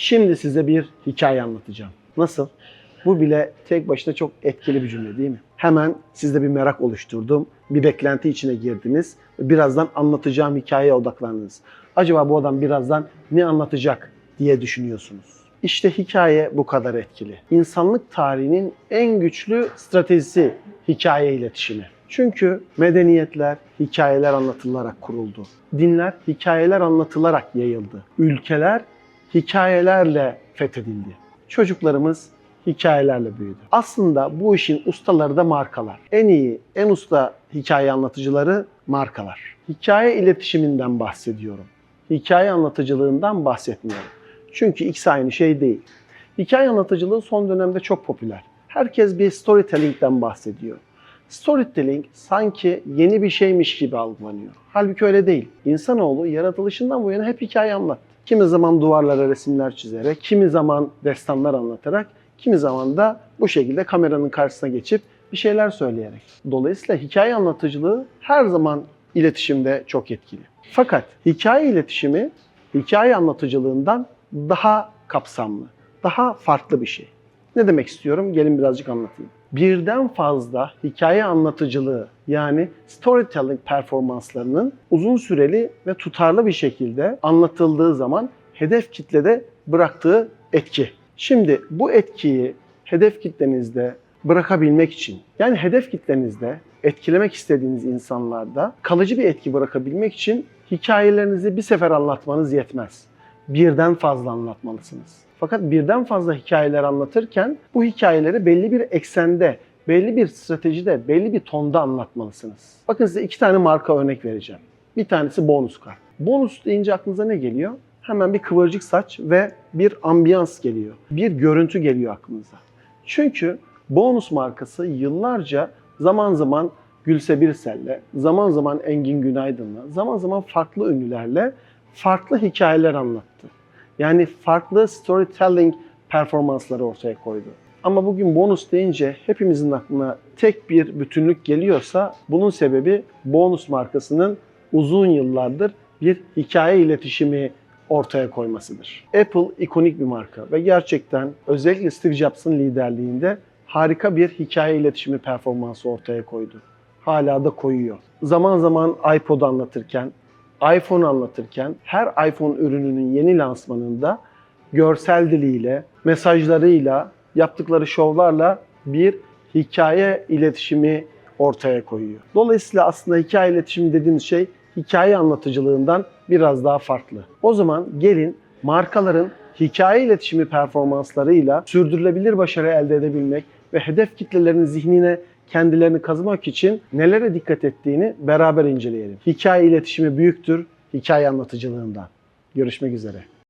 Şimdi size bir hikaye anlatacağım. Nasıl? Bu bile tek başına çok etkili bir cümle değil mi? Hemen sizde bir merak oluşturdum. Bir beklenti içine girdiniz. Birazdan anlatacağım hikayeye odaklandınız. Acaba bu adam birazdan ne anlatacak diye düşünüyorsunuz. İşte hikaye bu kadar etkili. İnsanlık tarihinin en güçlü stratejisi hikaye iletişimi. Çünkü medeniyetler hikayeler anlatılarak kuruldu. Dinler hikayeler anlatılarak yayıldı. Ülkeler hikayelerle fethedildi. Çocuklarımız hikayelerle büyüdü. Aslında bu işin ustaları da markalar. En iyi, en usta hikaye anlatıcıları markalar. Hikaye iletişiminden bahsediyorum. Hikaye anlatıcılığından bahsetmiyorum. Çünkü ikisi aynı şey değil. Hikaye anlatıcılığı son dönemde çok popüler. Herkes bir storytelling'den bahsediyor. Storytelling sanki yeni bir şeymiş gibi algılanıyor. Halbuki öyle değil. İnsanoğlu yaratılışından bu yana hep hikaye anlattı. Kimi zaman duvarlara resimler çizerek, kimi zaman destanlar anlatarak, kimi zaman da bu şekilde kameranın karşısına geçip bir şeyler söyleyerek. Dolayısıyla hikaye anlatıcılığı her zaman iletişimde çok etkili. Fakat hikaye iletişimi hikaye anlatıcılığından daha kapsamlı, daha farklı bir şey. Ne demek istiyorum? Gelin birazcık anlatayım. Birden fazla hikaye anlatıcılığı yani storytelling performanslarının uzun süreli ve tutarlı bir şekilde anlatıldığı zaman hedef kitlede bıraktığı etki. Şimdi bu etkiyi hedef kitlenizde bırakabilmek için yani hedef kitlenizde etkilemek istediğiniz insanlarda kalıcı bir etki bırakabilmek için hikayelerinizi bir sefer anlatmanız yetmez. Birden fazla anlatmalısınız. Fakat birden fazla hikayeler anlatırken bu hikayeleri belli bir eksende, belli bir stratejide, belli bir tonda anlatmalısınız. Bakın size iki tane marka örnek vereceğim. Bir tanesi bonus kart. Bonus deyince aklınıza ne geliyor? Hemen bir kıvırcık saç ve bir ambiyans geliyor. Bir görüntü geliyor aklınıza. Çünkü bonus markası yıllarca zaman zaman Gülse Birsel'le, zaman zaman Engin Günaydın'la, zaman zaman farklı ünlülerle farklı hikayeler anlattı. Yani farklı storytelling performansları ortaya koydu. Ama bugün bonus deyince hepimizin aklına tek bir bütünlük geliyorsa bunun sebebi bonus markasının uzun yıllardır bir hikaye iletişimi ortaya koymasıdır. Apple ikonik bir marka ve gerçekten özellikle Steve Jobs'ın liderliğinde harika bir hikaye iletişimi performansı ortaya koydu. Hala da koyuyor. Zaman zaman iPod anlatırken, iPhone anlatırken her iPhone ürününün yeni lansmanında görsel diliyle, mesajlarıyla, yaptıkları şovlarla bir hikaye iletişimi ortaya koyuyor. Dolayısıyla aslında hikaye iletişimi dediğimiz şey hikaye anlatıcılığından biraz daha farklı. O zaman gelin markaların hikaye iletişimi performanslarıyla sürdürülebilir başarı elde edebilmek ve hedef kitlelerin zihnine kendilerini kazımak için nelere dikkat ettiğini beraber inceleyelim. Hikaye iletişimi büyüktür hikaye anlatıcılığından. Görüşmek üzere.